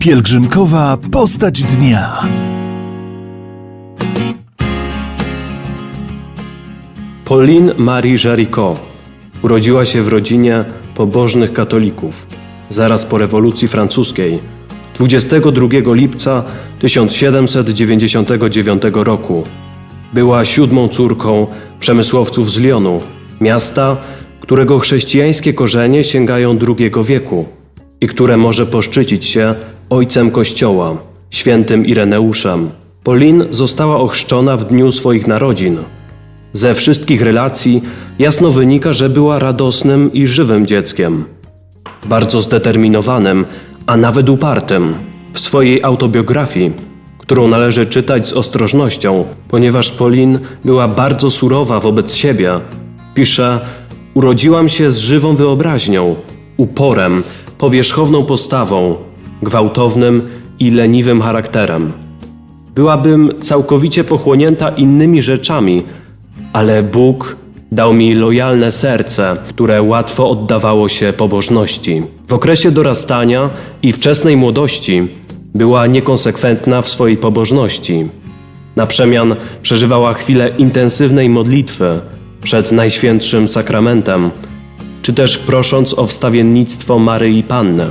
Pielgrzymkowa postać dnia. Pauline Marie Jaricot urodziła się w rodzinie pobożnych katolików zaraz po rewolucji francuskiej 22 lipca 1799 roku. Była siódmą córką przemysłowców z Lyonu, miasta, którego chrześcijańskie korzenie sięgają II wieku i które może poszczycić się ojcem Kościoła, świętym Ireneuszem. Pauline została ochrzczona w dniu swoich narodzin. Ze wszystkich relacji jasno wynika, że była radosnym i żywym dzieckiem. Bardzo zdeterminowanym, a nawet upartym. W swojej autobiografii, którą należy czytać z ostrożnością, ponieważ Pauline była bardzo surowa wobec siebie, pisze: Urodziłam się z żywą wyobraźnią, uporem, powierzchowną postawą, gwałtownym i leniwym charakterem. Byłabym całkowicie pochłonięta innymi rzeczami, ale Bóg dał mi lojalne serce, które łatwo oddawało się pobożności. W okresie dorastania i wczesnej młodości była niekonsekwentna w swojej pobożności. Na przemian przeżywała chwilę intensywnej modlitwy przed Najświętszym Sakramentem, czy też prosząc o wstawiennictwo Maryi Panny.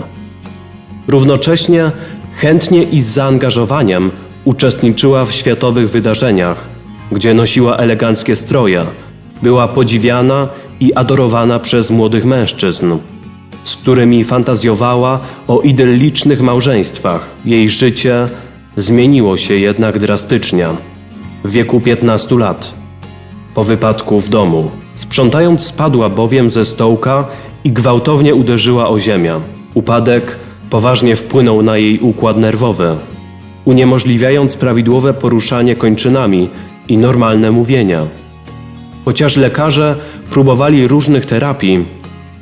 Równocześnie chętnie i z zaangażowaniem uczestniczyła w światowych wydarzeniach, gdzie nosiła eleganckie stroje, była podziwiana i adorowana przez młodych mężczyzn, z którymi fantazjowała o idyllicznych małżeństwach. Jej życie zmieniło się jednak drastycznie w wieku 15 lat, po wypadku w domu. Sprzątając spadła bowiem ze stołka i gwałtownie uderzyła o ziemię. Upadek poważnie wpłynął na jej układ nerwowy, uniemożliwiając prawidłowe poruszanie kończynami i normalne mówienie. Chociaż lekarze próbowali różnych terapii,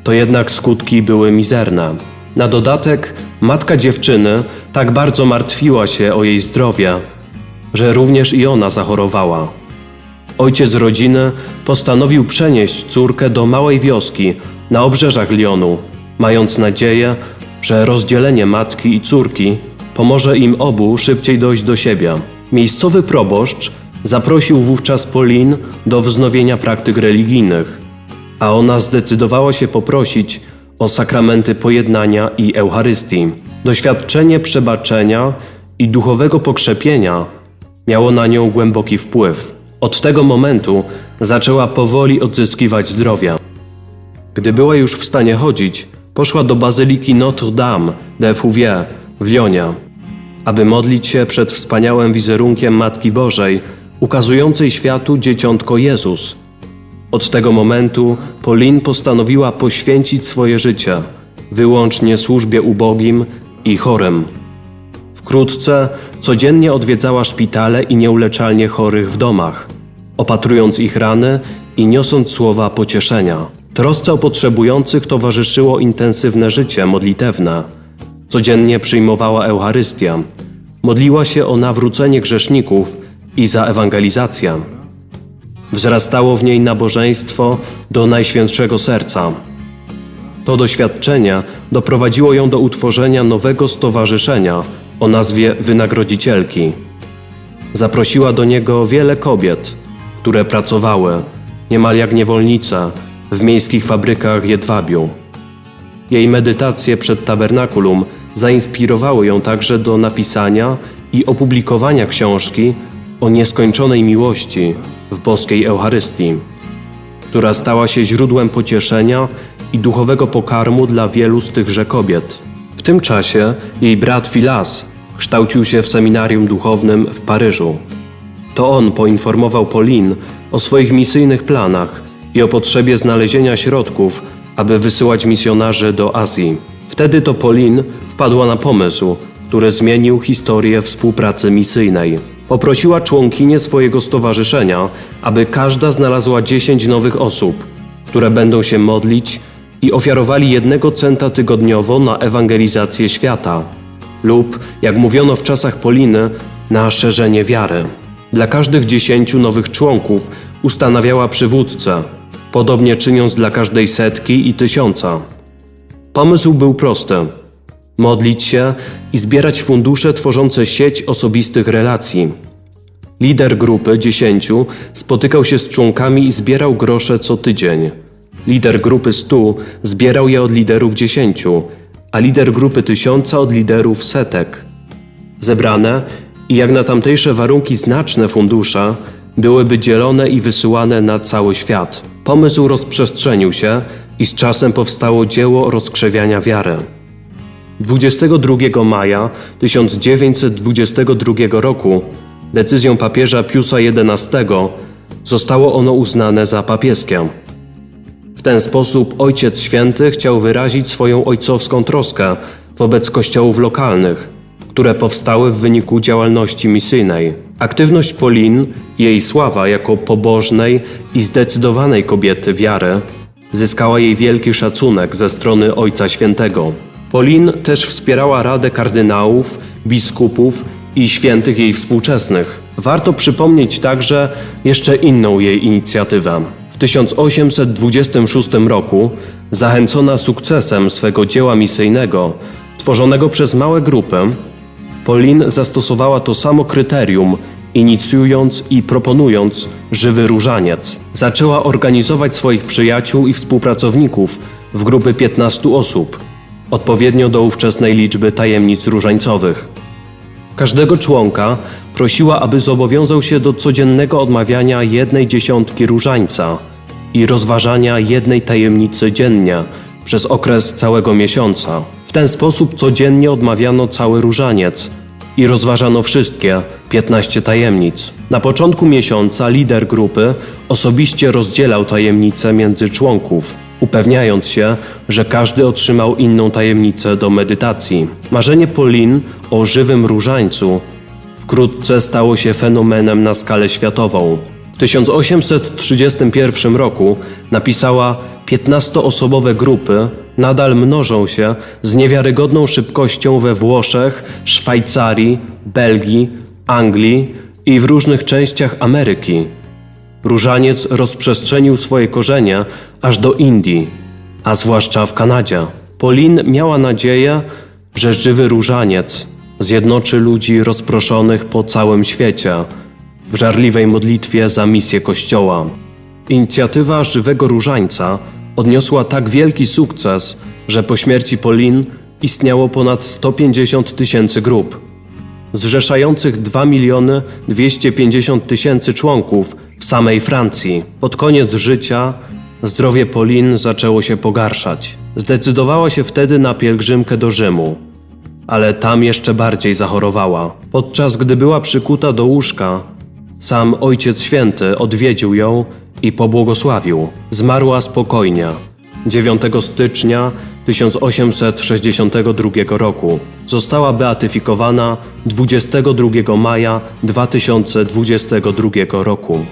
to jednak skutki były mizerne. Na dodatek matka dziewczyny tak bardzo martwiła się o jej zdrowie, że również i ona zachorowała. Ojciec rodziny postanowił przenieść córkę do małej wioski na obrzeżach Lyonu, mając nadzieję, że rozdzielenie matki i córki pomoże im obu szybciej dojść do siebie. Miejscowy proboszcz zaprosił wówczas Pauline do wznowienia praktyk religijnych, a ona zdecydowała się poprosić o sakramenty pojednania i Eucharystii. Doświadczenie przebaczenia i duchowego pokrzepienia miało na nią głęboki wpływ. Od tego momentu zaczęła powoli odzyskiwać zdrowie. Gdy była już w stanie chodzić, poszła do bazyliki Notre-Dame de Fouviers w Lyonie, aby modlić się przed wspaniałym wizerunkiem Matki Bożej, ukazującej światu dzieciątko Jezus. Od tego momentu Pauline postanowiła poświęcić swoje życie wyłącznie służbie ubogim i chorym. Wkrótce codziennie odwiedzała szpitale i nieuleczalnie chorych w domach, opatrując ich rany i niosąc słowa pocieszenia. Trosce o potrzebujących towarzyszyło intensywne życie modlitewne. Codziennie przyjmowała Eucharystię. Modliła się o nawrócenie grzeszników i za ewangelizację. Wzrastało w niej nabożeństwo do Najświętszego Serca. To doświadczenie doprowadziło ją do utworzenia nowego stowarzyszenia o nazwie Wynagrodzicielki. Zaprosiła do niego wiele kobiet, które pracowały, niemal jak niewolnice, w miejskich fabrykach jedwabiu. Jej medytacje przed tabernakulum zainspirowały ją także do napisania i opublikowania książki o nieskończonej miłości w boskiej Eucharystii, która stała się źródłem pocieszenia i duchowego pokarmu dla wielu z tychże kobiet. W tym czasie jej brat Filas kształcił się w seminarium duchownym w Paryżu. To on poinformował Pauline o swoich misyjnych planach i o potrzebie znalezienia środków, aby wysyłać misjonarzy do Azji. Wtedy to Pauline wpadła na pomysł, który zmienił historię współpracy misyjnej. Poprosiła członkinię swojego stowarzyszenia, aby każda znalazła 10 nowych osób, które będą się modlić i ofiarowali jednego centa tygodniowo na ewangelizację świata lub, jak mówiono w czasach Poliny, na szerzenie wiary. Dla każdych dziesięciu nowych członków ustanawiała przywódcę, podobnie czyniąc dla każdej setki i tysiąca. Pomysł był prosty. modlić się i zbierać fundusze tworzące sieć osobistych relacji. Lider grupy 10 spotykał się z członkami i zbierał grosze co tydzień. Lider grupy 100 zbierał je od liderów 10, a lider grupy 1000 od liderów setek. Zebrane i jak na tamtejsze warunki znaczne fundusze byłyby dzielone i wysyłane na cały świat. Pomysł rozprzestrzenił się i z czasem powstało dzieło rozkrzewiania wiary. 22 maja 1922 roku decyzją papieża Piusa XI zostało ono uznane za papieskie. W ten sposób Ojciec Święty chciał wyrazić swoją ojcowską troskę wobec kościołów lokalnych, które powstały w wyniku działalności misyjnej. Aktywność Polin jej sława jako pobożnej i zdecydowanej kobiety wiary zyskała jej wielki szacunek ze strony Ojca Świętego. Polin też wspierała Radę Kardynałów, biskupów i świętych jej współczesnych. Warto przypomnieć także jeszcze inną jej inicjatywę. W 1826 roku, zachęcona sukcesem swego dzieła misyjnego, tworzonego przez małe grupy, Polin zastosowała to samo kryterium, inicjując i proponując żywy różaniec. Zaczęła organizować swoich przyjaciół i współpracowników w grupy 15 osób, odpowiednio do ówczesnej liczby tajemnic różańcowych. Każdego członka prosiła, aby zobowiązał się do codziennego odmawiania jednej dziesiątki różańca i rozważania jednej tajemnicy dziennie przez okres całego miesiąca. Ten sposób codziennie odmawiano cały różaniec i rozważano wszystkie 15 tajemnic. Na początku miesiąca lider grupy osobiście rozdzielał tajemnice między członków, upewniając się, że każdy otrzymał inną tajemnicę do medytacji. Marzenie Polin o żywym różańcu wkrótce stało się fenomenem na skalę światową. W 1831 roku napisała 15-osobowe grupy nadal mnożą się z niewiarygodną szybkością we Włoszech, Szwajcarii, Belgii, Anglii i w różnych częściach Ameryki. Różaniec rozprzestrzenił swoje korzenie aż do Indii, a zwłaszcza w Kanadzie. Polin miała nadzieję, że żywy różaniec zjednoczy ludzi rozproszonych po całym świecie w żarliwej modlitwie za misję Kościoła. Inicjatywa żywego różańca odniosła tak wielki sukces, że po śmierci Polin istniało ponad 150 tysięcy grup zrzeszających 2 miliony 250 tysięcy członków w samej Francji. Pod koniec życia zdrowie Pauline zaczęło się pogarszać. Zdecydowała się wtedy na pielgrzymkę do Rzymu, ale tam jeszcze bardziej zachorowała. Podczas gdy była przykuta do łóżka, sam Ojciec Święty odwiedził ją i pobłogosławił. Zmarła spokojnie. 9 stycznia 1862 roku. Została beatyfikowana 22 maja 2022 roku.